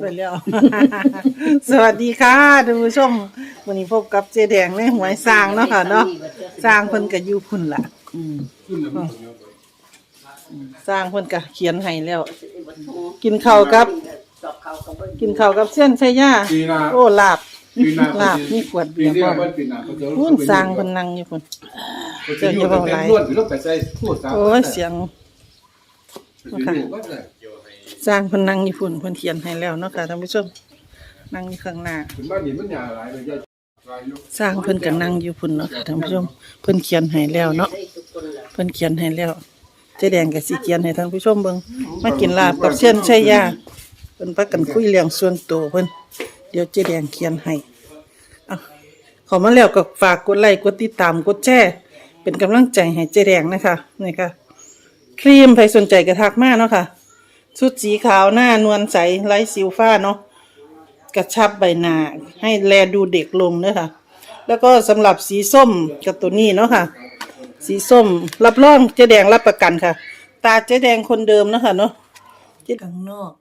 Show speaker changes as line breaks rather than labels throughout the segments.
สวยแล้ว สวัสดีค่ะท่านผู้ชมวันนี้พบกับเจแดงในหวยสร้างเนาะค่ะเนาะสร้างเพิ่นก็อยู่พุ่นล่ะ อืมสร้างเพิ่นก็เขียนให้แล้ว กินข้าวกับ กินข้าวกับเส้นใช่ย่า
ปีหน้า
โอ้ลาบ
ปีหน้า
ลาบมีขวดเบียร์
ปี
พร้อม
หน้าปีหน้าเขาจะ
พุ่นสร้างเพิ่นนั่งอยู่พุ่น
เจ้าอยู่แต่ล้วนหรือต้องไปใส่พูดสาม
โอ้ยเสียง
ค่ะก็ได้
สร้างพนังอยู่พุ่นพนเขียนให้แล้วเนาะค่ะท่านผู้ชมนั่งอยู่ข้างหน้า
ถึงบ้านนี้มันยาหลายเลยยาหลายอยู่
สร้างเพิ่นก็นั่งอยู่พุ่นเนาะค่ะท่านผู้ชมเพิ่นเขียนให้แล้วเนาะเพิ่นเขียนให้แล้วเจ๊แดงก็สิเขียนให้ท่านผู้ชมเบิ่งมากินลาบกับเส้นชัยาเพิ่นพากันคุยเรื่องส่วนตัวเพิ่นเดี๋ยวเจ๊แดงเขียนให้เอาเข้ามาแล้วก็ฝากกดไลค์กดติดตามกดแชร์เป็นกำลังใจให้เจ๊แดงนะคะนี่ค่ะครีมใครสนใจก็ทักมาเนาะค่ะ ชุดสีขาวหน้านวลใสไร้สิวฟ้าเนาะกระชับใบหน้าให้แลดูเด็กลงเนอะค่ะ แล้วก็สำหรับสีส้มกับตัวนี้เนาะค่ะ สีส้มรับรองเจ๊แดงรับประกันค่ะ ตาเจ๊แดงคนเดิมเนาะค่ะเนาะเจ๊ดังนอก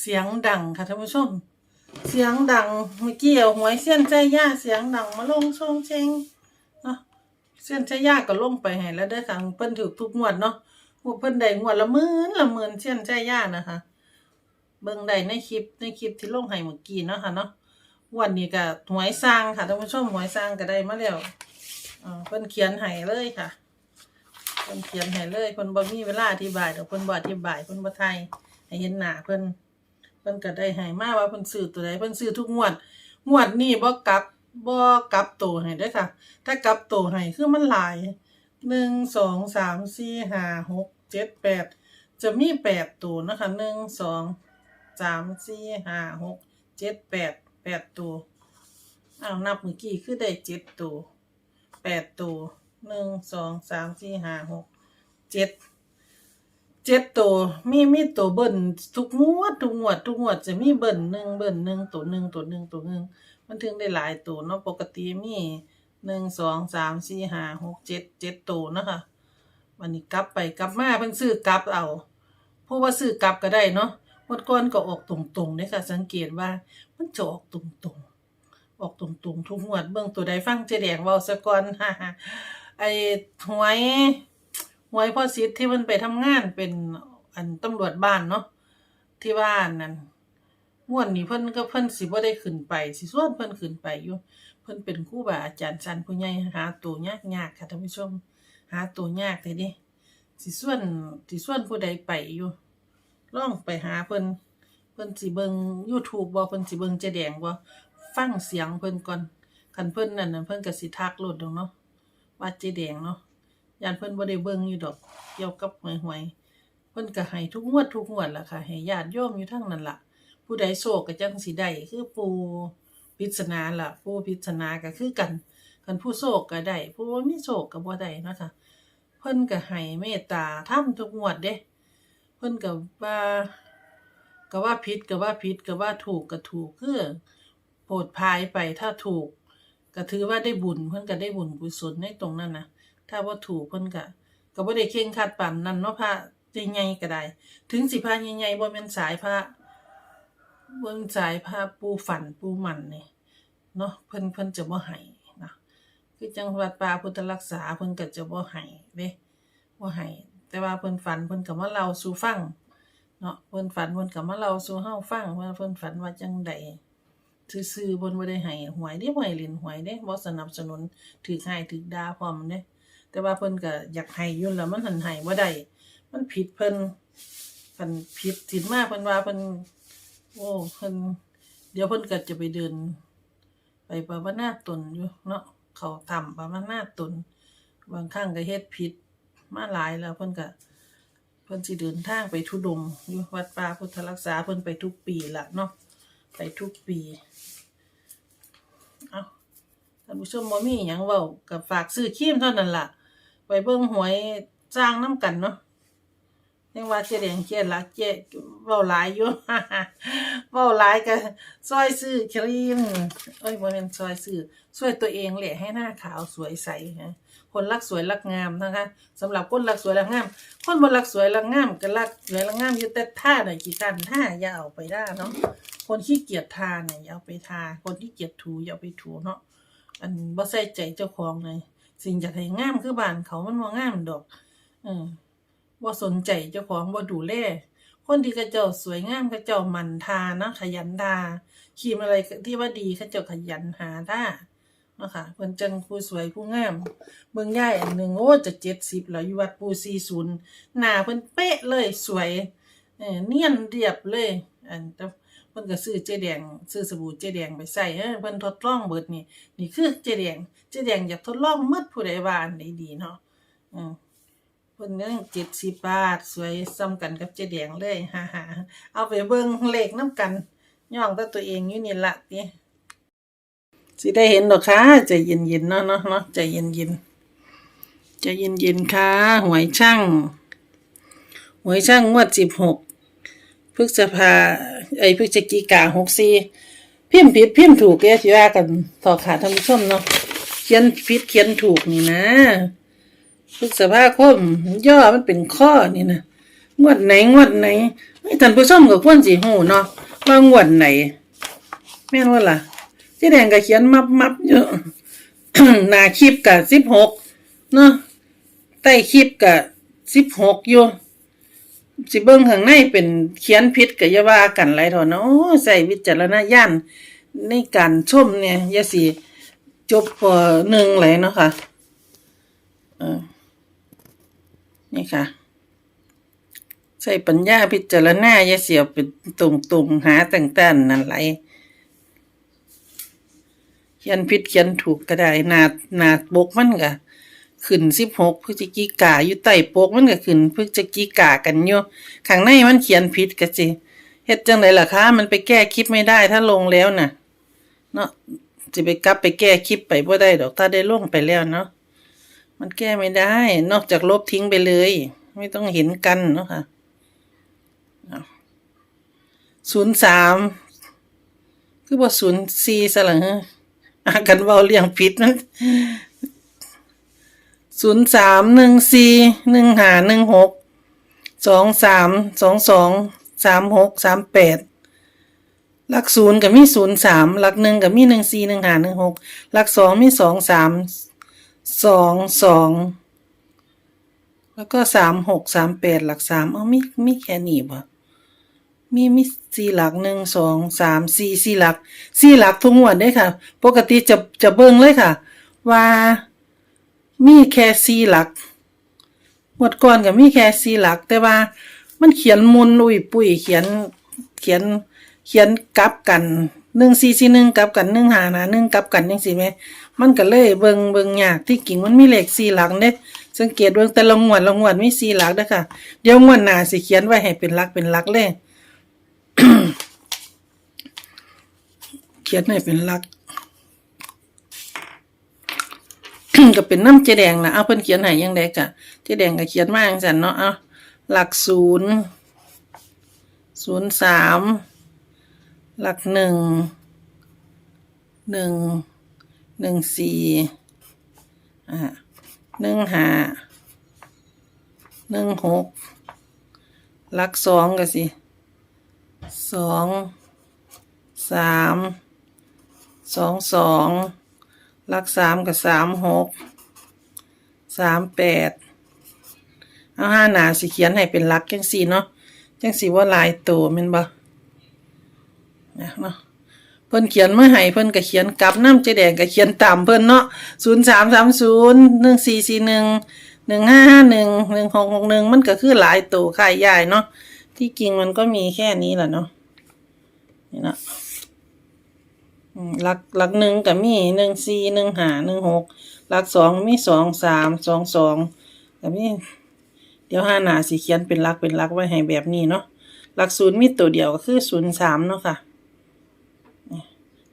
เสียงดังค่ะท่านผู้ชม เสียงดังเมื่อกี้เอาหวยเส้นใจย่าเสียงดังมาลงชงเชงเนาะเส้นใจย่าก็ลงไปให้แล้วเด้อค่ะเพิ่นถูกทุกงวดเนาะ งวเพิ่นได้งวดละหมื่นละหมื่นเส้นใจย่านะคะ เบิ่งได้ในคลิปในคลิปที่ลงให้เมื่อกี้เนาะค่ะเนาะวันนี้ก็หวยสร้างค่ะท่านผู้ชมหวยสร้างก็ได้มาแล้วอ่าเพิ่นเขียนให้เลยค่ะเพิ่นเขียนให้เลยเพิ่นบ่มีเวลาอธิบายดอกเพิ่นบ่อธิบายเพิ่นบ่ไทยให้เห็นหน้าเพิ่นเพิ่นก็ได้ให้มาว่าเพิ่นซื้อตัวใดเพิ่นซื้อทุกงวด งวดนี้บ่กลับบ่กลับตัวให้เด้อค่ะ ถ้ากลับตัวให้คือมันหลาย หนึ่งสองสามสี่ห้าหกเจ็ดแปดจะมีแปดตัวนะคะหนึ่งสองสามสี่ห้าหกเจ็ดแปดแปดตัวอ้าวนับเมื่อกี้คือได้เจ็ดตัวแปดตัวหนึ่งสองสามสี่ห้าหกเจ็ดเจ็ดตัวมีมีตัวเบิ้ลทุกงวดทุกงวดทุกงวดจะมีเบิ้ลหนึ่งเบิ้ลหนึ่งตัวหนึ่งตัวหนึ่งตัวหนึ่งมันถึงได้หลายตัวเนาะปกติมี หนึ่งสองสามสี่ห้าหกเจ็ดเจ็ดตัวนะคะวันนี้กลับไปกลับมาเพิ่นซื้อกลับเอาเพราะว่าซื้อกลับก็ได้เนาะงวดก่อนก็ออกตรงๆเนี่ยค่ะ สังเกตว่ามันจะออกตรงๆ ออกตรงๆ ทุกงวดเบิ่งตัวใดฟังเจแดงเว้าซะกอนฮ่าไอ้หวยหวยพ่อซิดที่มันไปทำงานเป็นอันตำรวจบ้านเนาะที่บ้านนั่นงวดนี้เพิ่นก็เพิ่นสิบ่ได้ขึ้นไป สิส่วนเพิ่นขึ้นไปอยู่ พิ่นเป็นครูบาอาจารย์ชั้นผู้ใหญ่หาตัวยากๆค่ะท่านผู้ชม หาตัวยากแต่เด้สิส่วนสิส่วนผู้ใดไปอยู่ลองไปหาเพิ่นเพิ่นสิเบิง YouTube บ่เพิ่นสิเบิ่งเจแดงบ่ฟังเสียงเพิ่นก่อนคันเพิ่นนั่นน่ะเพิ่นก็สิทักโลดดอกเนาะว่าเจแดงเนาะยานเพิ่นบ่ได้เบิ่งอยู่ดอกเกี่ยวกับหวยๆเพิ่นก็ให้ทุกงวดทุกงวดล่ะค่ะให้ญาติโยมอยู่ทั้งนั้นล่ะ ผู้ใดโศกก็จังสิได้คือปู่ ปริศนาล่ะปู่ปริศนาก็คือกันคันผู้โศกก็ได้ผู้บ่มีโศกก็บ่ได้เนาะค่ะเพิ่นก็ให้เมตตาทำทุกงวดเด้ เพิ่นก็ว่าก็ว่าผิดก็ว่าผิดก็ว่าถูกก็ถูกคือโปรดภายไปถ้าถูก ก็ถือว่าได้บุญเพิ่นก็ได้บุญกุศลในตรงนั้นนะถ้าว่าถูกเพิ่นก็ก็บ่ได้เข่งคัดปานนั้นเนาะพระใหญ่ๆก็ได้ ถึงสิพระใหญ่ๆบ่แม่นสายพระ บ่แม่นสายพระปูฝันปูมันนี่เนาะเพิ่นเพิ่นจะบ่ให้นะคือจังหวัดป่าพุทธรักษาเพิ่นก็จะบ่ให้เด้บ่ให้แต่ว่าเพิ่นฝันเพิ่นก็มาเล่าสู่ฟังเนาะเพิ่นฝันเพิ่นก็มาเล่าสู่เฮาฟังว่าเพิ่นฝันว่าจังใดซื่อๆเพิ่นบ่ได้ให้หวยเด้บ่ให้เล่นหวยเด้บ่สนับสนุนถูกให้ถูกด่าพร้อมเด้แต่ว่าเพิ่นก็อยากให้อยู่แล้วมันหันให้บ่ได้มันผิดเพิ่นคันผิดสิมาเพิ่นว่าเพิ่น โอ้เพิ่นเดี๋ยวเพิ่นก็จะไปเดิน ไปปาวนาตนอยู่เนาะเขาทำปาวนาตน บางครั้งก็เฮ็ดผิดมาหลายแล้วเพิ่นก็เพิ่นสิเดินทางไปทุดงอยู่วัดป่าพุทธรักษาเพิ่นไปทุกปีละเนาะไปทุกปีเอาท่านผู้ชมบ่มีหยังเว้าก็ฝากซื้อครีมเท่านั้นล่ะ ไปเบิ่งหวยจ้างน้ำกันเนาะ ยังว่าเจ๊แดงเจ๊ละเจ๊เว้าหลายอยู่เว้าหลายก็ซอยซื้อครีมเอ้ยบ่แม่นซอยซื้อช่วยตัวเองแหละให้หน้าขาวสวยใสฮะคนรักสวยรักงามนะคะสำหรับคนรักสวยรักงาม คนบ่รักสวยรักงามก็รักสวยรักงามอยู่แต่ท่าน่ะกี่กันท่าอย่าเอาไปได้เนาะคนขี้เกียจทาเนี่ยอย่าเอาไปทา คนที่เกียจถูอย่าเอาไปถูเนาะอันบ่ใส่ใจเจ้าของเลยสิ่งอยากให้งามคือบ้านเขามันบ่งามดอกเออ บ่สนใจเจ้าของบ่ดูแลคนที่เขาเจ้าสวยงามเขาเจ้ามันทานะขยันทาครีมอะไรที่ว่าดีเขาเจ้าขยันหาทานะคะเพิ่นจังผู้สวยผู้งามเบิ่งย่ายอันหนึ่งโอ้จะเจ็ดสิบแล้วอยู่วัดปูซีศูนย์หน้าเพิ่นเป๊ะเลยสวยเออเนียนเรียบเลยอันเพิ่นก็ซื้อเจ๊แดงซื้อสบู่เจ๊แดงไปใส่เพิ่นทดลองเบิดนี่นี่คือเจ๊แดงเจ๊แดงอยากทดลองหมดผู้ใดว่าอันใดดีเนาะอืม เพิ่นเงินเจ็ดสิบบาท สวยซ้ำกันกับเจ๊แดงเลยฮ่าฮ่าเอาไปเบิ่งเลขน้ำกัน ย่องแต่ตัวเองอยู่นี่ละติสิได้เห็นดอกค่ะใจเย็นๆเนาะเนาะเนาะใจเย็นๆใจเย็นๆค่ะ หวยช่างหวยช่างงวดสิบหกพฤษภาไอพฤศจิกาหกสี่พิมพ์ผิดพิมพ์ถูกแกสิว่ากันต่อขาท่านผู้ชมเนาะเขียนผิดเขียนถูกนี่นะ พฤษภาคมย่อมันเป็นข้อนี่นะงวดไหนงวดไหนให้ท่านผู้ชมก็ควรสิฮู้เนาะว่างวดไหน แม่นว่าล่ะเจ๊แดงก็เขียนมับมับๆอยู่หน้าคลิปกับสิบหกเนาะใต้คลิปกับสิบหกอยู่สิเบิ่งข้างในเป็นเขียนผิดก็อย่าว่ากันไรเถอะเนาะใส่วิจารณญาณในการชมเนี่ยยาสิจบปหนึ่งเลยเนาะค่ะเออ นี่ค่ะใช้ปัญญาพิจารณาอย่าเสียเป็นตรงๆหาต่างๆนั่นไหลเขียนผิดเขียนถูกก็ได้หนาหนาปกมันก็ขึ้นสิบหกพฤศจิกาอยู่ใต้ปกมันก็ขึ้นพฤศจิกากันอยู่ข้างในมันเขียนผิดก็สิเฮ็ดจังไดล่ะคะมันไปแก้คลิปไม่ได้ถ้าลงแล้วน่ะ เนาะสิไปกลับไปแก้คลิปไปบ่ได้ดอกถ้าได้ลงไปแล้วเนาะ มันแก้ไม่ได้ นอกจากลบทิ้งไปเลย ไม่ต้องเห็นกันเนาะค่ะศูนย์สามคือว่าศูนย์สี่สลังอากันเว้าเรียงผิดมันศูนย์สามหนึ่งสี่หนึ่งหาหนึ่งหกสองสามสองสองสามหกสามแปดหลักศูนย์กับมีศูนย์สามหลักหนึ่งกับมีหนึ่งสี่หนึ่งหาหนึ่งหกหลักสองมีสองสาม สองสองแล้วก็สามหกสามแปดหลักสามเอามีมีแค่นี้บ่มีมีสี่หลักหนึ่งสองสามสี่สี่หลักสี่หลักทุกงวดเด้ค่ะ ปกติจะจะเบิ่งเลยค่ะ ว่ามีแค่สี่หลักงวดก่อนก็มีแค่สี่หลัก แต่ว่ามันเขียนมุนอุ้ยปุ้ยเขียนเขียนเขียนกลับกันหนึ่งสี่สี่หนึ่งกลับกันหนึ่งหาหาหนึ่งกลับกันยังสี่ไหม มันก็เลยเบิงเบิงยากที่กิ่งมันมีเลขสี่หลักเด้สังเกตเบิงแต่ละงวดละงวดมีสี่หลักเด้อค่ะเดี๋ยวงวดหน้าสิเขียนไว้ให้เป็นหลักเป็นหลักเลยเขียนให้เป็นหลักก็เป็นน้ำเจแดงนะเอาเพิ่นเขียนให้ยังไงกะเจแดงก็เขียนมาจังซั่นเนาะเอาหลักศูนย์ศูนย์สามหลักหนึ่งหนึ่ง หนึ่งสี่อ่าหนึ่งห้าหนึ่งหกลักสองก็สิสองสามสองสองลักสามกับสามหกสามแปดเอาห้าหนาสิเขียนให้เป็นลักจังสี่เนาะจังสี่ว่าลายตัวมันบ่นะเนาะ เพิ่นเขียนมาให้เพิ่นก็เขียนกลับน้ำเจแดงก็เขียนตามเพิ่นเนาะศูนย์สามสามศูนย์หนึ่งสี่สี่หนึ่งหนึ่งห้าห้าหนึ่งหนึ่งหกหกหนึ่งมันก็คือหลายตัวค่ายใหญ่เนาะที่จริงมันก็มีแค่นี้แหละเนาะนี่นะหลักหลักหนึ่งกับมีหนึ่งสี่หนึ่งห้าหนึ่งหกหลักสองมีสองสามสองสองกับมีเดี๋ยวห้าหนาสีเขียนเป็นหลักเป็นหลักไว้ให้แบบนี้เนาะหลักศูนย์มีตัวเดียวก็คือศูนย์สามเนาะค่ะ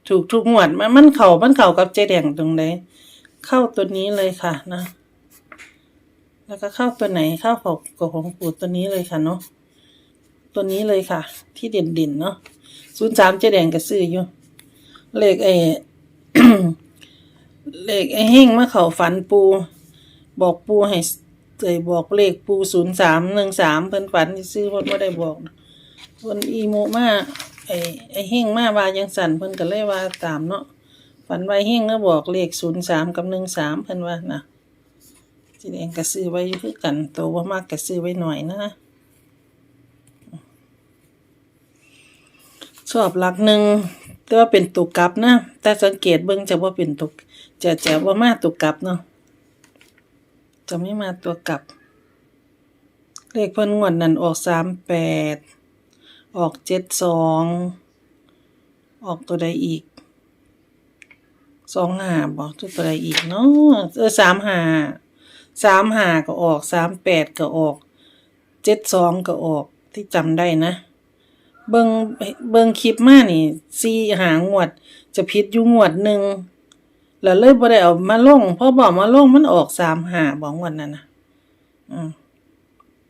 ถูกทุกงวดมันมันเข่ามันเข่ากับเจแดงตรงไหนเข้าตัวนี้เลยค่ะนะ แล้วก็เข้าตัวไหนเข้าของกับของปู่ตัวนี้เลยค่ะเนาะตัวนี้เลยค่ะ ที่เด่นเด่นๆเนาะศูนย์สามเจ๊แดงก็ซื้ออยู่เลขไอ้เลขไอ้เฮงมาเข่าฝันปู บอกปูให้เอ้ยบอกเลขปูศูนย์สามหนึ่งสามเพิ่นฝันซื้อเพิ่นบ่ได้บอกเพิ่นอีโมมาก ไอ้ไอ้เฮงมาว่าจังสั่นเพิ่นก็เลยว่าตามเนาะฝันไว้เฮงก็บอกเลขศูนย์สามกับหนึ่งสามเพิ่นว่านะจีแดงก็ซื้อไว้คือกันโตบ่ามากก็ซื้อไว้หน่อยนะชอบหลักหนึ่งแต่ว่าเป็นตุกกลับนะแต่สังเกตเบิ่งจะว่าเป็นตุกจะจะว่ามาตุกกลับเนาะจะไม่มาตัวกลับ เลขเพิ่นงวดนั้นออกสามแปด ออกเจ็ดสองออกตัวใดอีกสองหาบอกตัวใดอีกเนาะเออสามหาสามหาก็ออกสามแปดก็ออกเจ็ดสองก็ออกที่จำได้นะ เบิงเบิงคลิปมานี่สี่หางวด จะผิดอยู่งวดหนึ่งแล้วเลยบ่ได้เอามาลงพราะบอกมาลงมันออกสามหาบอกงวดนั้นนะอืม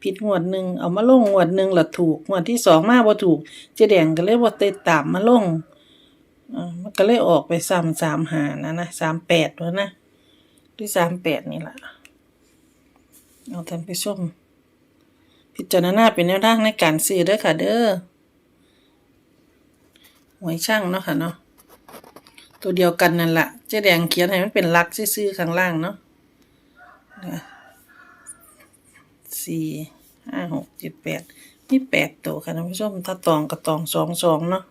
ผิดงวดหนึ่งเอามาลงงวดหนึ่งแล้วถูกงวดที่สองมาบ่ถูก เจแดงก็เลยบ่ติดตามมาลงอ่ามันก็เลยออกไปซ้ำสามหานะนะสามแปดวะนะหรือสามแปดนี่แหละเอาท่านผู้ชมพิจารณาเป็นแนวทางในการซื้อด้อค่ะ เด้อหวยช่างเนาะค่ะเนาะตัวเดียวกันนั่นแหละเจ๊แดงเขียนให้มันเป็นลักซื่อๆข้างล่างเนาะนะสี่ ห้าหกเจ็ดแปดนี่แปดตัวค่ะท่านผู้ชมถ้าตองกับตองสองสองเนาะ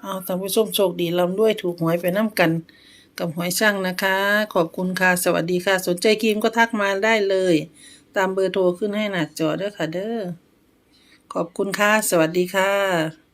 เอาท่านผู้ชมโชคดีลำด้วยถูกหวยไปน้ำกัน กับหวยช่างนะคะ ขอบคุณค่ะ สวัสดีค่ะ สนใจครีมก็ทักมาได้เลย ตามเบอร์โทรขึ้นให้หน้าจอเด้อค่ะเด้อขอบคุณค่ะ สวัสดีค่ะ